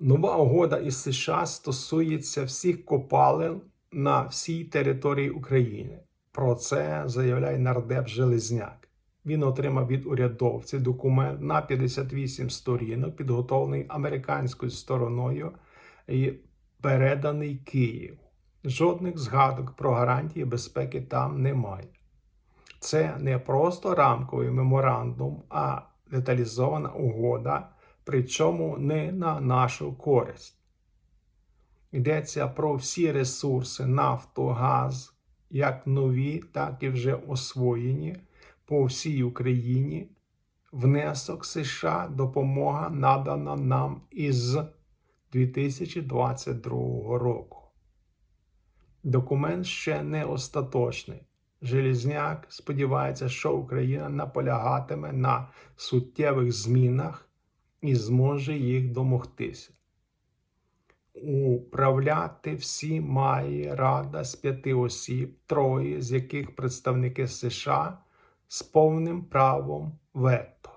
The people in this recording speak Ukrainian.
Нова угода із США стосується всіх копалин на всій території України. Про це заявляє нардеп Железняк. Він отримав від урядовців документ на 58 сторінок, підготовлений американською стороною і переданий Київ. Жодних згадок про гарантії безпеки там немає. Це не просто рамковий меморандум, а деталізована угода, причому не на нашу користь. Йдеться про всі ресурси нафту, газ, як нові, так і вже освоєні по всій Україні. Внесок США допомога надана нам із 2022 року. Документ ще не остаточний. Желізняк сподівається, що Україна наполягатиме на суттєвих змінах і зможе їх домогтися. Управляти всі має Рада з п'яти осіб, троє з яких представники США з повним правом вето.